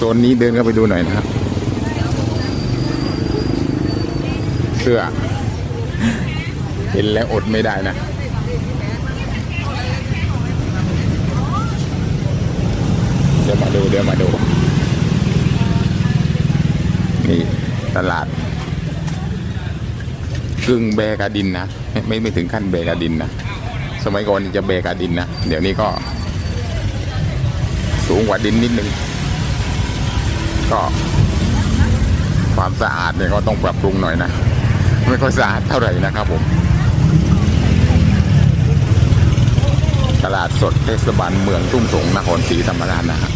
โซนนี้เดินเข้าไปดูหน่อยนะครับ เสื้อ เห็นแล้วอดไม่ได้นะเดี๋ยวมาดูเดี๋ยวมาดู นี่ตลาดกึ่งเบกาดินนะไม่ไม่ไม่ถึงขั้นเบกาดินนะสมัยก่อนจะเบกาดินนะ เดี๋ยวนี้ก็ สูงกว่าดินนิดนึง ก็ความสะอาดเนี่ยก็ต้องปรับปรุงหน่อยนะ ไม่ค่อยสะอาดเท่าไหร่นะครับผม ตลาดสดเทศบาลเมืองทุ่งสงนครศรีธรรมราชนะครับ